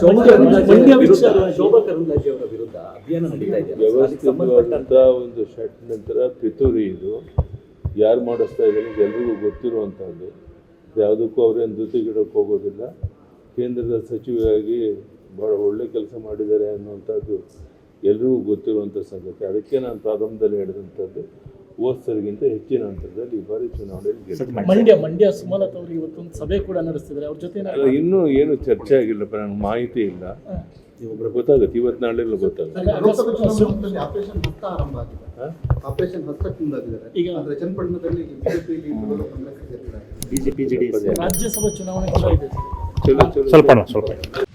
ಶೋಭಾ ಕರಂದ್ಲಾಜೆ ಅವರ ವಿರುದ್ಧ. ಅಭಿಯಾನ ನಡೀತಾ ಇದೆ. ಒಂದು ಶಟ್ ನಂತರ ಪಿತೂರಿ ಇದು. ಯಾರು ಮಾಡಿಸ್ತಾ ಇದ್ದಾರೆ ಇದು ಎಲ್ರಿಗೂ ಗೊತ್ತಿರುವಂಥದ್ದು ಯಾವುದಕ್ಕೂ ಅವರೇನು ಧೃತಿಗಿಡಕ್ಕೆ ಹೋಗೋದಿಲ್ಲ. ಕೇಂದ್ರದ ಸಚಿವರಾಗಿ ಭಾಳ ಒಳ್ಳೆ ಕೆಲಸ ಮಾಡಿದ್ದಾರೆ ಅನ್ನುವಂಥದ್ದು ಎಲ್ರಿಗೂ ಗೊತ್ತಿರುವಂಥ ಸಂಗತಿ. ಅದಕ್ಕೆ ನಾನು ಪ್ರಾರಂಭದಲ್ಲಿ ಹೇಳಿದಂಥದ್ದು ಹೋದ್ಸರಿಗಿಂತ ಹೆಚ್ಚಿನ ಅಂತರದಲ್ಲಿ ಈ ಬಾರಿ ಚುನಾವಣೆಯಲ್ಲಿ. ಮಂಡ್ಯ ಮಂಡ್ಯ ಸುಮಲತಾ ಅವರು ಇವತ್ತೊಂದು ಸಭೆ ಕೂಡ ನಡೆಸ್ತಿದ್ದಾರೆ. ಅವ್ರ ಜೊತೆ ಇನ್ನೂ ಏನು ಚರ್ಚೆ ಆಗಿಲ್ಲ ನನಗೆ ಮಾಹಿತಿ ಇಲ್ಲ. ಗೊತ್ತಾಗುತ್ತೆ ಇವತ್ತು ನಾಳೆ ಗೊತ್ತಾಗುತ್ತೆ. ಚಲೋ ಚಲೋ. ಸ್ವಲ್ಪ ಸ್ವಲ್ಪ.